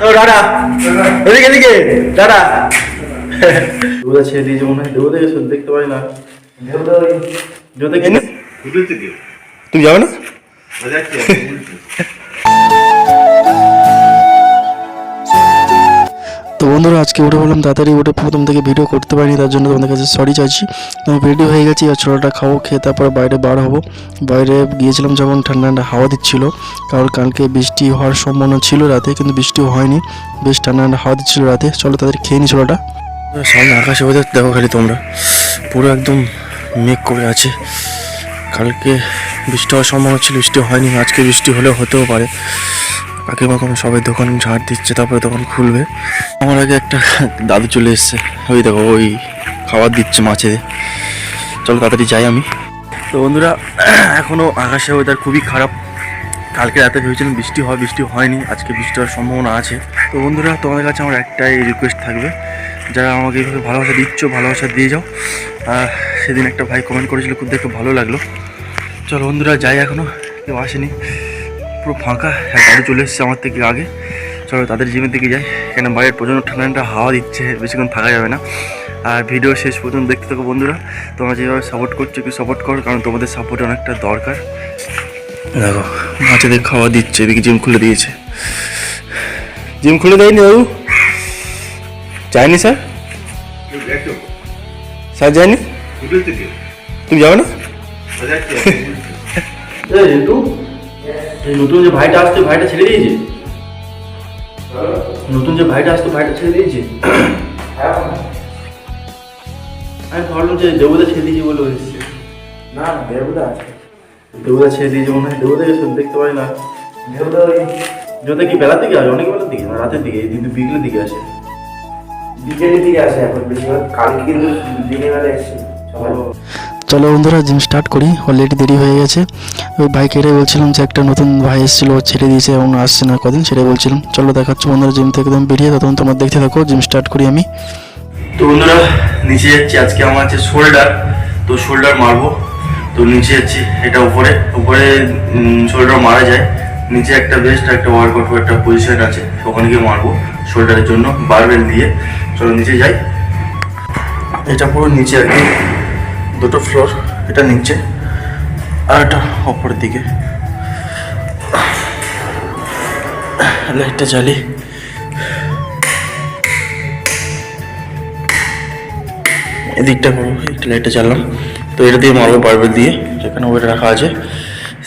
চলো দাদা। এদিকে এদিকে। দাদা। দেবদা ছেড়ে দিয়েছে মনে হয় দেবদাকে শুধু দেখতে পারি না। দেবদা কেন তুমি যাবে না? তো বন্ধুরা, আজকে উঠে বললাম তাড়াতাড়ি উঠে প্রথম থেকে ভিডিও করতে পারিনি, তার জন্য তোমাদের কাছে সরি চাইছি। আমি রেডি হয়ে গেছি, আর ছোটোটা খাব, খেয়ে তারপরে বাইরে বার হব। বাইরে গিয়েছিলাম যখন ঠান্ডা ঠান্ডা হাওয়া দিচ্ছিল, কারণ কালকে বৃষ্টি হওয়ার সম্ভাবনা ছিল রাতে, কিন্তু বৃষ্টিও হয়নি। বেশ ঠান্ডা ঠান্ডা হাওয়া দিচ্ছিল রাতে। চলো তাদের খেয়ে নি ছোটোটা সামনে আকাশে ওদের দেখো খালি তোমরা। পুরো একদম মেঘ করে আছে। কালকে বৃষ্টি হওয়ার সম্ভাবনা ছিল, বৃষ্টি হয়নি। আজকে বৃষ্টি হলেও হতেও পারে। কাকিমা কোনো সবাই দোকান ঝাড় দিচ্ছে, তারপরে দোকান খুলবে। আমার আগে একটা দাদু চলে এসছে। ওই দেখো, ওই খাবার দিচ্ছে মাছেদের চলো তাড়াতাড়ি যাই আমি। তো বন্ধুরা এখনও আকাশে ওয়েদার খুবই খারাপ। কালকে রাতে ভেবেছিলাম বৃষ্টি হয়, বৃষ্টি হয়নি। আজকে বৃষ্টি হওয়ার সম্ভাবনা আছে। তো বন্ধুরা, তোমাদের কাছে আমার একটাই রিকোয়েস্ট থাকবে। যারা আমাকে এইভাবে ভালোবাসা দিচ্ছ, ভালোবাসা দিয়ে যাও। সেদিন একটা ভাই কমেন্ট করেছিল, খুব দেখে ভালো লাগল। চলো বন্ধুরা, যাই এখনও কেউ আসেনি। পুরো ফাঁকা এক গাড়ি চলে এসেছে আমার থেকে আগে। চলো তাদের জিমের দিকে যাই। কেন বাইরের প্রচণ্ড ঠান্ডা ঠান্ডা হাওয়া দিচ্ছে বেশিক্ষণ থাকা যাবে না। আর ভিডিও শেষ পর্যন্ত দেখতে থাকো বন্ধুরা। তোমরা যেভাবে সাপোর্ট করছ একটু সাপোর্ট করো কারণ তোমাদের সাপোর্ট অনেকটা দরকার। দেখো মাছেদের খাওয়া দিচ্ছে এদিকে জিম খুলে দিয়েছে। জিম খুলে দেয়নি বাবু? যায়নি স্যার স্যার যায়নি? তুমি যাবে না? এই নতুন যে ভাইটা আসছে ভাইটা ছেড়ে দিয়েছে? নতুন যে ভাইটা আসতো ভাইটা ছেড়ে দিয়েছে? আমি ভাবলাম যে দেবদা ছেড়ে দিয়েছে বলে এসছে। না দেবদা আছে। দেবদা ছেড়ে দিয়েছে মনে হয় দেবদাকে শুধু দেখতে পাই না। দেবদা যদি কি বেলার দিকে আসে অনেক বেলার দিকে রাতের দিকে কিন্তু বিকেলের দিকে আসে। বিকেলের দিকে আসে এখন বেশিরভাগ কালকে কিন্তু দিনের বেলা এসছে। সবাই চলো বন্ধুরা জিম স্টার্ট করি। অলরেডি দেরি হয়ে গেছে। ওই এটাই বলছিলাম যে একটা নতুন ভাই এসেছিল ছেড়ে দিয়েছে এবং আসছে না কদিন, সেটাই বলছিলাম। চলো দেখাচ্ছি বন্ধুরা জিম থেকে একদম বেরিয়ে তখন তোমার দেখতে থাকো জিম স্টার্ট করি আমি। তো বন্ধুরা, নিচে যাচ্ছি। আজকে আমার আছে শোল্ডার তো শোল্ডার মারবো। তো নিচে যাচ্ছি, এটা উপরে। উপরে শোল্ডার মারা যায়। নিচে একটা বেস্ট একটা ওয়ার্কআউট একটা পজিশন আছে, ওখানে গিয়ে মারবো শোল্ডারের জন্য বারবেল দিয়ে। চলো নিচে যাই। এটা পুরো নিচে আর কি। দুটো ফ্লোর এটা নিচে, আর এটা ওপরের দিকে। লাইটটা জ্বালি। এদিকটা করব, একটা লাইটটা চাললাম তো এটা দিয়ে মারবো বারবেল দিয়ে, যেখানে ওয়েট রাখা আছে।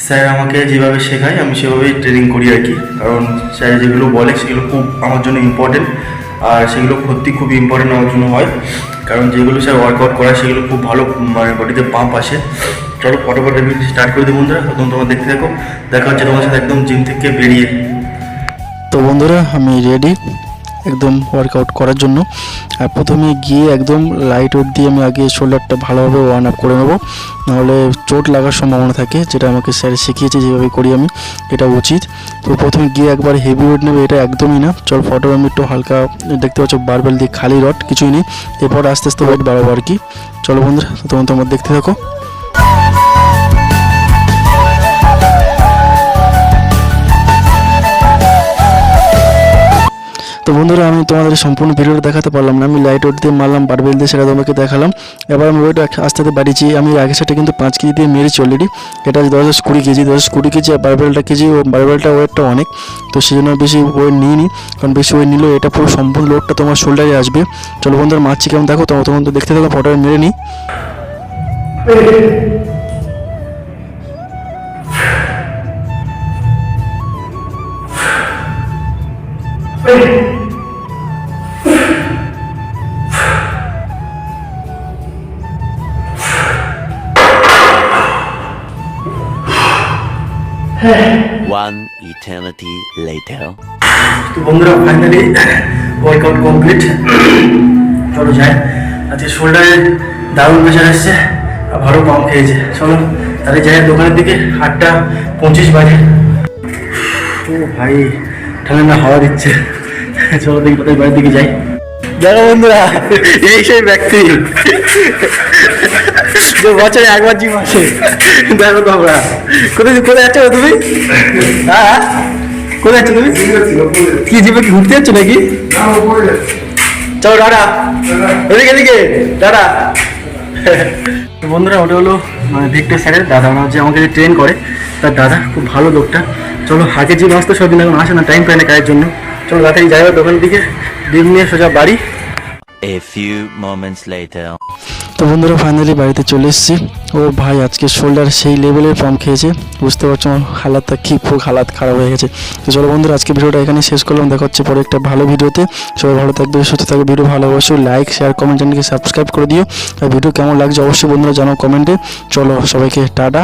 স্যার আমাকে যেভাবে শেখায়, আমি সেভাবেই ট্রেনিং করি আর কি। কারণ স্যার যেগুলো বলে, সেগুলো খুব আমার জন্য ইম্পর্টেন্ট আর সেগুলো সত্যি খুব ইম্পর্টেন্ট আমার জন্য হয়। কারণ যেগুলো স্যার ওয়ার্কআউট করা সেগুলো খুব ভালো মানে বডিতে পাম্প আসে। চলো ফটোফট আমি স্টার্ট করে দিই বন্ধুরা। তখন তোমার দেখতে থাকো। দেখা হচ্ছে তোমার সাথে একদম জিম থেকে বেরিয়ে। তো বন্ধুরা, আমি রেডি একদম ওয়ার্কআউট করার জন্য। আর প্রথমে গিয়ে একদম লাইট ওয়েট দিয়ে আমি আগে শোল্ডারটা ভালোভাবে ওয়ার্ন আপ করে নেব। নাহলে চোট লাগার সম্ভাবনা থাকে, যেটা আমাকে স্যার শিখিয়েছে যেভাবে করি আমি, এটা উচিত। তো প্রথমে গিয়ে একবার হেভি ওয়েট নেবে, এটা একদমই না। চল ফটো আমি একটু হালকা দেখতে পাচ্ছ বারবেল দিয়ে খালি রড কিছুই নেই। এরপর আস্তে আস্তে ওয়েট বাড়াবো আর কি। চলো বন্ধুরা তোমার তোমার দেখতে থাকো। তো বন্ধুরা, আমি তোমাদের সম্পূর্ণ ভিডিওটা দেখাতে পারলাম না। আমি লাইট ওয়েট দিয়ে মারলাম বারবেল দিয়ে সেটা তোমাকে দেখালাম। এবার আমি ওয়েট আস্তে আস্তে বাড়িয়েছি। আমি আগে সেটা কিন্তু পাঁচ কেজি দিয়ে মেরেছি অলরেডি এটা দশ হাজার কুড়ি কেজি। দশ কুড়ি কেজি আর বারবেলটা কেজি, ও বারবেলটা ওয়েটটা অনেক। তো সেই জন্য বেশি ওয়েট নিইনি, কারণ বেশি ওয়েট নিলেও এটা পুরো সম্পূর্ণ লোডটা তোমার শোল্ডারে আসবে। চলো বন্ধুরা, মারছি কেমন? দেখো, তোমার তখন তো দেখতে থাকো ফটো মেরে নিই। One eternity later. তো বন্ধুরা ফাইনালি ওয়ার্কআউট কমপ্লিট চলো যাই। আজকে শোল্ডারে দারুণ প্রেশার এসছে, আর ভালো পাম্প খেয়েছে। চলো, তাহলে যাই দোকানের দিকে, আটটা পঁচিশ বাজে। ও ভাই ঠান্ডা হাওয়া দিচ্ছে। চলো দেখি কোথায় বাড়ির দিকে যাই। দেখো বন্ধুরা। এই সেই ব্যক্তি। যে বছরে একবার জিম আসে। দেখো তোমরা। কোথায় কোথায় যাচ্ছ তুমি? হ্যাঁ কোথায় যাচ্ছ তুমি? কি ঘুরতে যাচ্ছ নাকি? চলো টাটা এদিকে এদিকে। টাটা তো বন্ধুরা ওটা হলো মানে ভিক্টর স্যারের দাদা। ওনা হচ্ছে আমাকে যে ট্রেন করে তার দাদা খুব ভালো লোকটা। চলো আগে যে মাস তো সব দিন এখন আসে না টাইম পায় না কাজের জন্য। চলো তাড়াতাড়ি যাই হোক দোকানের দিকে ডিম নিয়ে সোজা বাড়ি। A few moments later. তো বন্ধুরা ফাইনালি বাড়িতে চলে এসেছি। ও ভাই আজকে শোল্ডার সেই লেভেলের পাম্প খেয়েছে। বুঝতে পারছ আমার হালাতটা কি খুব হালাত খারাপ হয়ে গেছে। তো চলো বন্ধুরা আজকে ভিডিওটা এখানে শেষ করলাম। দেখা হচ্ছে পরে একটা ভালো ভিডিওতে। সবাই ভালো থাকবে সুস্থ থাকবে। ভিডিও ভালো অবশ্যই লাইক শেয়ার কমেন্ট চ্যানেলকে সাবস্ক্রাইব করে দিও। আর ভিডিও কেমন লাগছে অবশ্যই বন্ধুরা জানাও কমেন্টে। চলো সবাইকে টাটা।